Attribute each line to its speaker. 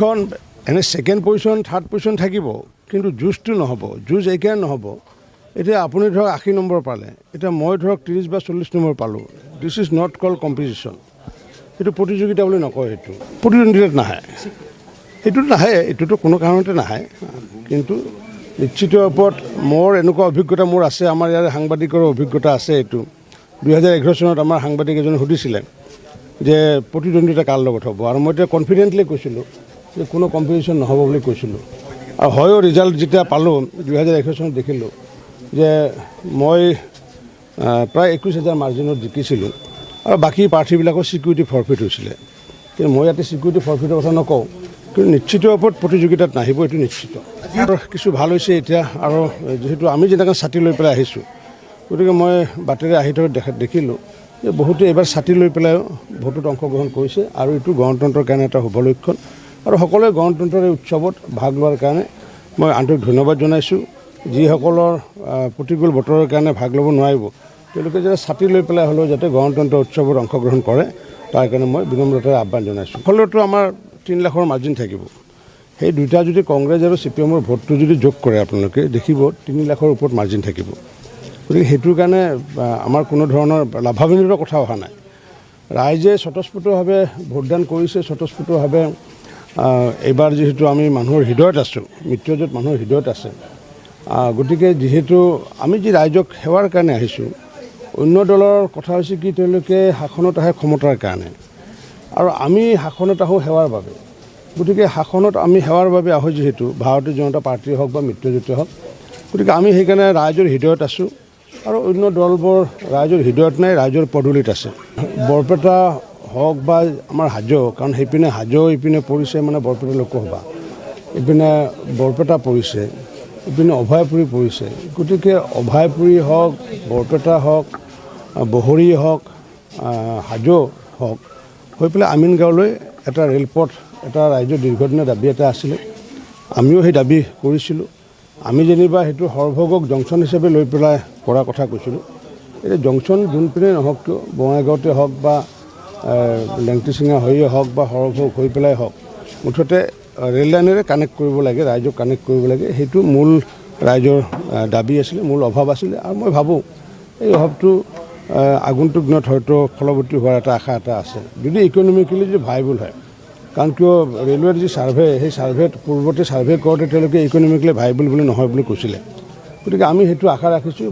Speaker 1: ৰেলখন এনে second position third position থাকিব, কিন্তু যুঁজটো নহ'ব যুঁজ এইকাৰণে নহ'ব। এতিয়া আপুনি ধৰক আশী নম্বৰ পালে, এতিয়া মই ধৰক ত্ৰিছ বা চল্লিছ নম্বৰ পালোঁ। This is not call competition সেইটো প্ৰতিযোগিতা বুলি নকয় সেইটো। প্ৰতিদ্বন্দ্বিতাত নাহে। সেইটোতো নাহে, এইটোতো কোনো কাৰণতে নাহে। কিন্তু নিশ্চিত ওপৰত মোৰ এনেকুৱা অভিজ্ঞতা মোৰ আছে, আমাৰ ইয়াৰ সাংবাদিকৰ অভিজ্ঞতা আছে এইটো। দুহেজাৰ এঘাৰ চনত আমাৰ সাংবাদিক এজনে সুধিছিলে যে প্ৰতিদ্বন্দ্বিতা কাৰ লগত হ'ব? আৰু মই এতিয়া কনফিডেণ্টলি কৈছিলোঁ। যে কোনো কম্পিটিশ্যন নহ'ব বুলি কৈছিলোঁ। আৰু হয়ো ৰিজাল্ট যেতিয়া পালোঁ, দুহেজাৰ এঘাৰ চনত দেখিলোঁ যে মই প্ৰায় একৈছ হাজাৰ মাৰ্জিনত জিকিছিলোঁ। আৰু বাকী প্ৰাৰ্থীবিলাকৰ ছিকিউৰিটি ফৰফিট হৈছিলে। কিন্তু মই ইয়াতে ছিকিউৰিটি ফৰফিটৰ কথা নকওঁ, কিন্তু নিশ্চিত ওপৰত প্ৰতিযোগিতাত নাহিব এইটো নিশ্চিত। আৰু কিছু ভালো হৈছে এতিয়া, আৰু যিহেতু আমি যেনেকৈ ছাতি লৈ পেলাই আহিছোঁ, গতিকে মই বাটেৰে আহি থকা দেখা, দেখিলোঁ যে বহুতে এইবাৰ ছাতি লৈ পেলাই ভোটত অংশগ্ৰহণ কৰিছে, আৰু এইটো গণতন্ত্ৰৰ কাৰণে এটা শুভ লক্ষণ। আৰু সকলোৱে গণতন্ত্ৰৰ এই উৎসৱত ভাগ লোৱাৰ কাৰণে মই আন্তৰিক ধন্যবাদ জনাইছোঁ। যিসকলৰ প্ৰতিকূল বতৰৰ কাৰণে ভাগ ল'ব নোৱাৰিব, তেওঁলোকে যাতে ছাতি লৈ পেলাই হ'লেও যাতে গণতন্ত্ৰ উৎসৱত অংশগ্ৰহণ কৰে, তাৰ কাৰণে মই বিনম্ৰতাৰে আহ্বান জনাইছোঁ। ফলতো আমাৰ তিনি লাখৰ মাৰ্জিন থাকিব। সেই দুইটা যদি কংগ্ৰেছ আৰু চি পি এমৰ ভোটটো যদি যোগ কৰে আপোনালোকে, দেখিব তিনি লাখৰ ওপৰত মাৰ্জিন থাকিব। গতিকে সেইটোৰ কাৰণে আমাৰ কোনো ধৰণৰ লাভান্বিত কথা অহা নাই। ৰাইজে স্বতঃস্ফূৰ্তভাৱে ভোটদান কৰিছে, স্বতঃস্ফূৰ্তভাৱে এইবাৰ যিহেতু আমি মানুহৰ হৃদয়ত আছোঁ মৃত্যুজত মানুহৰ হৃদয়ত আছে। গতিকে যিহেতু আমি যি ৰাইজক সেৱাৰ কাৰণে আহিছোঁ, অন্য দলৰ কথা হৈছে কি, তেওঁলোকে শাসনত আহে ক্ষমতাৰ কাৰণে। আৰু আমি শাসনত আহোঁ সেৱাৰ বাবে। গতিকে শাসনত আমি সেৱাৰ বাবে আহোঁ যিহেতু, ভাৰতীয় জনতা পাৰ্টীয়ে হওক বা মিত্ৰজোঁটে হওক। গতিকে আমি সেইকাৰণে ৰাইজৰ হৃদয়ত আছোঁ। আৰু অন্য দলবোৰ ৰাইজৰ হৃদয়ত নাই, ৰাইজৰ পদূলিত আছে। বৰপেটা হওক বা আমাৰ হাজো, কাৰণ সেইপিনে হাজো ইপিনে পৰিছে মানে বৰপেটা লোকসভা। ইপিনে বৰপেটা পৰিছে ইপিনে অভয়পুৰী পৰিছে। গতিকে অভয়পুৰী হওক, বৰপেটা হওক বহৰী হওক হাজো হওক, হৈ পেলাই আমিনগাঁৱলৈ এটা ৰেলপথ, এটা ৰাইজৰ দীৰ্ঘদিনীয়া দাবি এটা আছিলে। আমিও সেই দাবি কৰিছিলোঁ। আমি যেনিবা সেইটো সৰভোগক জংচন হিচাপে লৈ পেলাই কৰাৰ কথা কৈছিলোঁ। এতিয়া জংচন যোনপিনে নহওক কিয়, বঙাইগাঁৱতে হওক বা লেংটিচিঙা হৈয়ে হওক বা সৰভোগ হৈ পেলাই হওক, মুঠতে ৰেল লাইনেৰে কানেক্ট কৰিব লাগে, ৰাইজক কানেক্ট কৰিব লাগে। সেইটো মূল ৰাইজৰ দাবি আছিলে, মূল অভাৱ আছিলে। আৰু মই ভাবোঁ, এই অভাৱটো আগন্তুক দিনত হয়তো ফলৱৰ্তী হোৱাৰ এটা আশা এটা আছে। যদি ইকনমিকেলি যদি ভাইবল হয়, কাৰণ কিয় ৰেলৱেৰ যি ছাৰ্ভে সেই ছাৰ্ভেত পূৰ্বতে ছাৰ্ভে কৰোঁতে তেওঁলোকে ইকনমিকেলি ভাইবল বুলি নহয় বুলি কৈছিলে। গতিকে আমি সেইটো আশা ৰাখিছোঁ।